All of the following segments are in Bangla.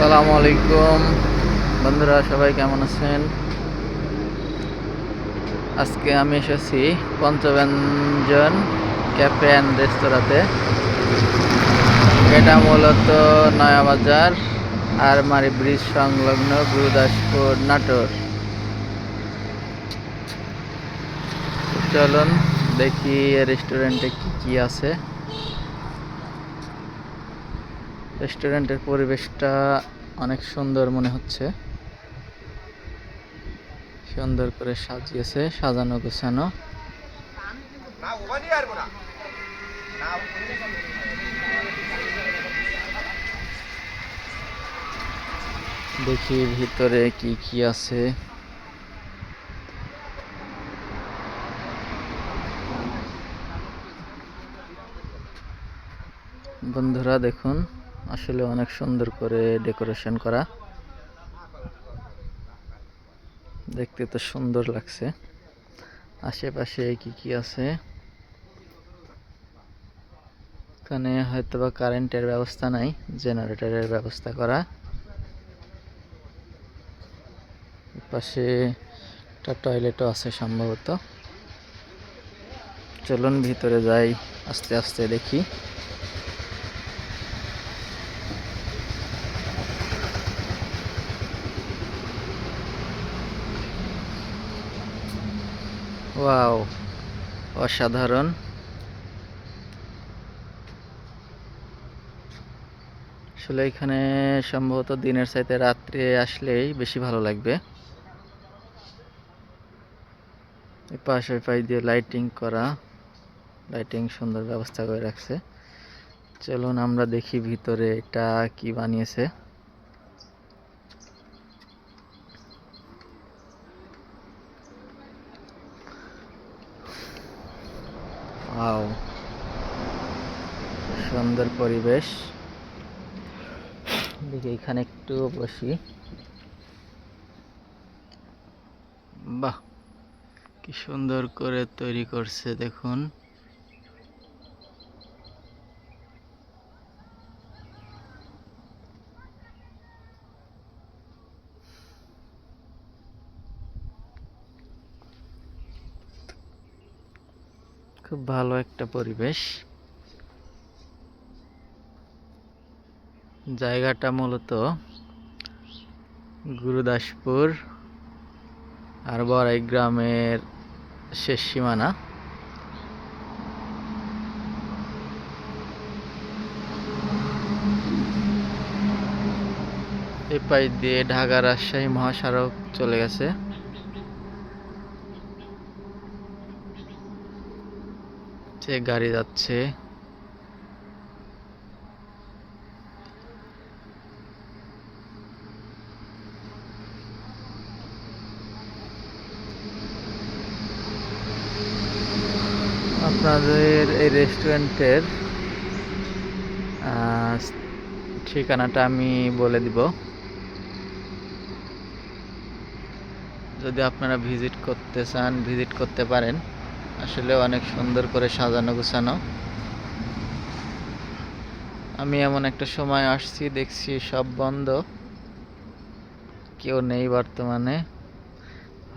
আসসালামু আলাইকুম। বন্ধুরা, সবাই কেমন আছেন? আজকে আমি এসেছি পঞ্চব্যঞ্জন ক্যাফে অ্যান্ড রেস্তোরাঁতে। এটা মূলত নয়াবাজার আরমারি ব্রিজ সংলগ্ন গুরুদাসপুর নাটোর। চলুন দেখি রেস্টুরেন্টে কি কি আছে। রেস্টুরেন্টের পরিবেশটা অনেক সুন্দর মনে হচ্ছে। সুন্দর করে সাজিয়েছে, সাজানো, গোছানো। দেখি ভিতরে কি কি আছে। বন্ধুরা দেখুন। আসলে অনেক সুন্দর করে ডেকোরেশন করা। দেখতে তো সুন্দর লাগছে। আশেপাশে কি কি আছে? এখানে হয়তোবা কারেন্টের ব্যবস্থা নাই, জেনারেটরের ব্যবস্থা করা। পাশে একটা টয়লেটও আছে সম্ভবত। চলুন ভিতরে যাই, আস্তে আস্তে দেখি। ওয়াও, অসাধারণ। আসলে এখানে সম্ভবত দিনের চাইতে রাত্রে আসলেই বেশি ভালো লাগবে। পাশে পাশ দিয়ে লাইটিং করা লাইটিং সুন্দর ব্যবস্থা করে রাখছে। চলুন আমরা দেখি ভিতরে এটা কি বানিয়েছে ওয়াও সুন্দর পরিবেশ। দেখি এখানে একটু বসি। বাহ, কি সুন্দর করে তৈরি করছে, দেখুন। খুব ভালো একটা পরিবেশ। জায়গাটা মূলত গুরুদাসপুর আর বড়াই গ্রামের শেষ সীমানা। এই পাশ দিয়ে ঢাকা রাজশাহী মহাসড়ক চলে গেছে। গাড়ি যাচ্ছে আপনাদের এই রেস্টুরেন্টের ঠিকানাটা আমি বলে দিব। যদি আপনারা ভিজিট করতে চান, ভিজিট করতে পারেন। আসলে অনেক সুন্দর করে সাজানো গোছানো। আমি এমন একটা সময় আসছি, দেখছি সব বন্ধ। কেউ নেই বর্তমানে।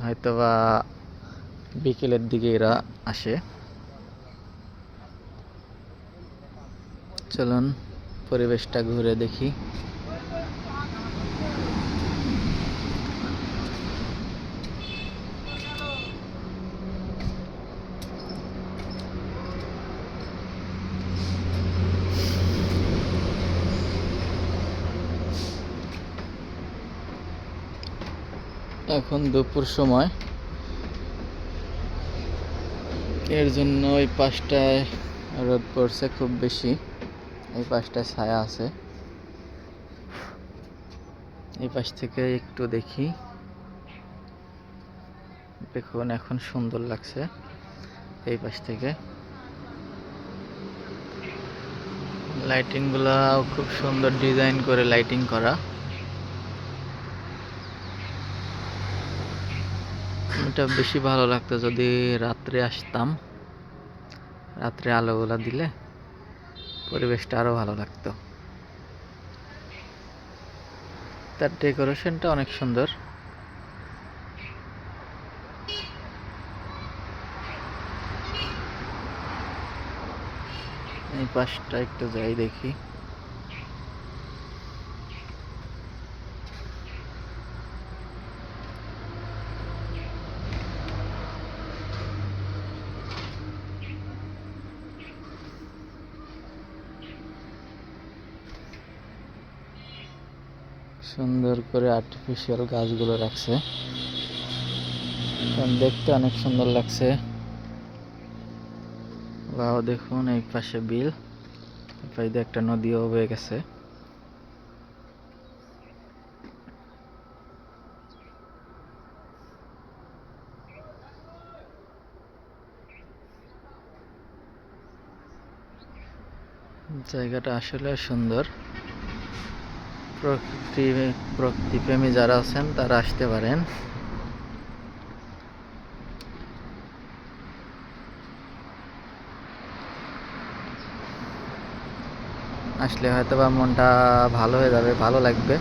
হয়তোবা বিকেলের দিকে এরা আসে। চলুন পরিবেশটা ঘুরে দেখি। এখন দুপুর সময়। এর জন্য ওই পাশটায় রোদ পড়ছে খুব বেশি। এই পাশটায় ছায়া আছে। এই পাশ থেকে একটু দেখি। দেখুন, এখন সুন্দর লাগছে এই পাশ থেকে। লাইটিংগুলো খুব সুন্দর ডিজাইন করে লাইটিং করা। এটা বেশি ভালো লাগতো যদি রাত্রে আসতাম। রাত্রে আলোগুলা দিলে। পরিবেশটা আরও ভালো লাগতো। তার ডেকোরেশনটা অনেক সুন্দর। এই পাশটা একটু যাই দেখি। সুন্দর করে আর্টিফিশিয়াল গাছগুলো রাখছে। দেখতে অনেক সুন্দর লাগছে। বাও দেখুন এই পাশে বিল। একটা নদীও বয়ে গেছে। জায়গাটা আসলে সুন্দর। প্রকৃতি প্রকৃতিপ্রেমী যারা আছেন, তারা আসতে পারেন। আসলে হয়তো বা মনটা ভালো হয়ে যাবে, ভালো লাগবে।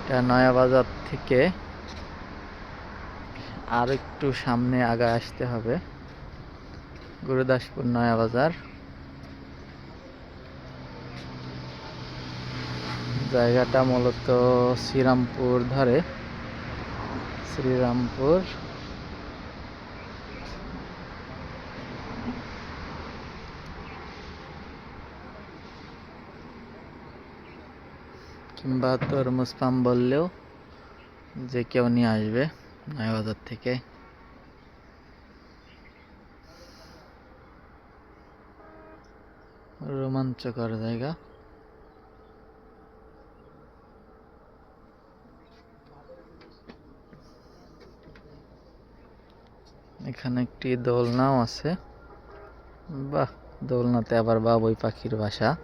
এটা নয়া বাজার থেকে আর একটু সামনে আগা আসতে হবে। গুরুদাসপুর নয়া জায়গাটা মূলত শ্রীরামপুর ধরে। শ্রীরামপুর। কিংবা তরমুজ পাম বললেও যে কেউ নিয়ে আসবে নয়াবাজার থেকে। রোমাঞ্চকর জায়গা। এখানে একটি দোলনাও আছে। বাহ, দোলনাতে আবার বাবুই পাখির বাসা।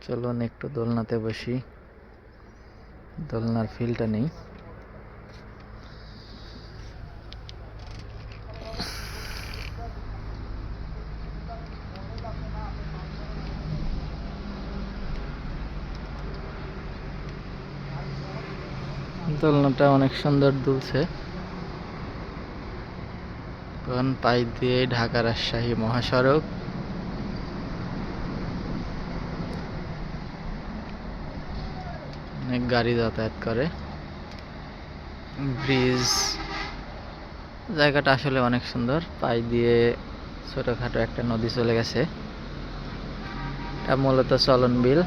চলুন একটু দোলনাতে বসি। দোলনার ফিলটা নেই। দোলনাটা অনেক সুন্দর দুলছে। কারণ পাই দিয়ে ঢাকা রাজশাহী মহাসড়ক। অনেক গাড়ি যাতায়াত করে। ব্রিজ। জায়গাটা আসলে অনেক সুন্দর। পাই দিয়ে ছোটোখাটো একটা নদী চলে গেছে। এটা মূলত চলন বিল।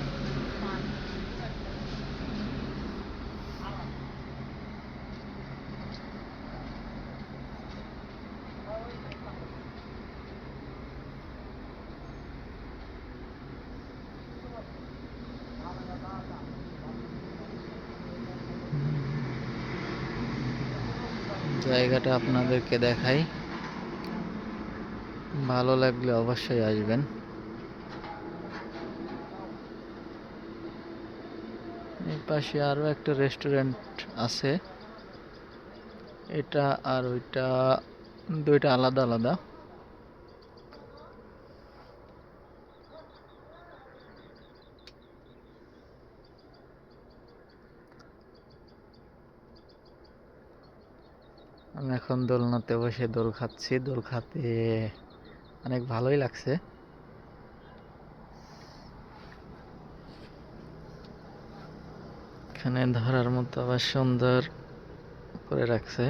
জায়গাটা আপনাদেরকে দেখাই। ভালো লাগলে অবশ্যই আসবেন। এই পাশে আরও একটা রেস্টুরেন্ট আছে। এটা আর ওইটা দুইটা আলাদা আলাদা। আমি এখন দোলনাতে বসে দোল খাচ্ছি। দোল খাতে অনেক ভালোই লাগছে। এখানে ধরার মতো আবার সুন্দর করে রাখছে।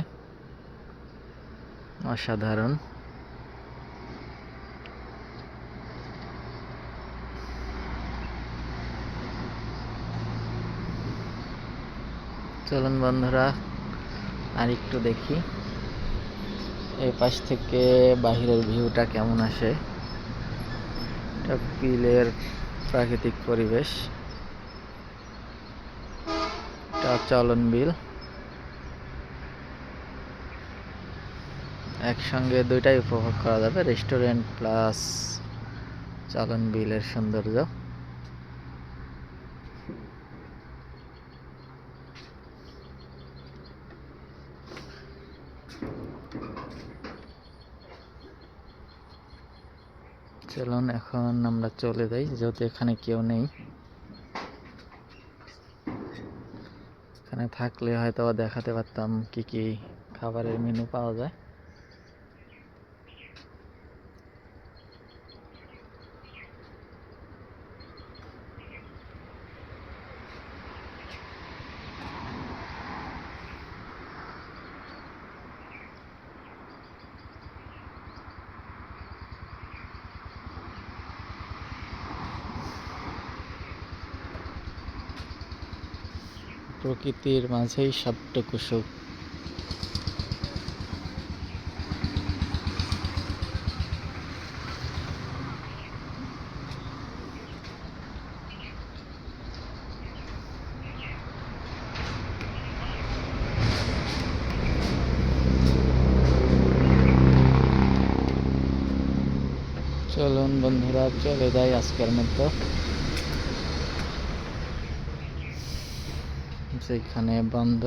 অসাধারণ। চলুন বন্ধুরা আর একটু দেখি। এই পাশ থেকে বাহিরের ভিউটা কেমন আসে? এটা বিলের প্রাকৃতিক পরিবেশ। এটা চলন বিল। একসঙ্গে দুইটাই উপভোগ করা যাবে। রেস্টুরেন্ট প্লাস চলন বিলের সৌন্দর্য। চলুন, এখন আমরা চলে যাই, যেহেতু এখানে কেউ নেই। এখানে থাকলে হয়তো দেখাতে পারতাম কি কি খাবারের মেনু পাওয়া যায়। প্রকৃতির মাঝেই সবটুকু সুখ। চলুন বন্ধুরা চলে যাই আজকের মতো। যেখানে বন্ধ।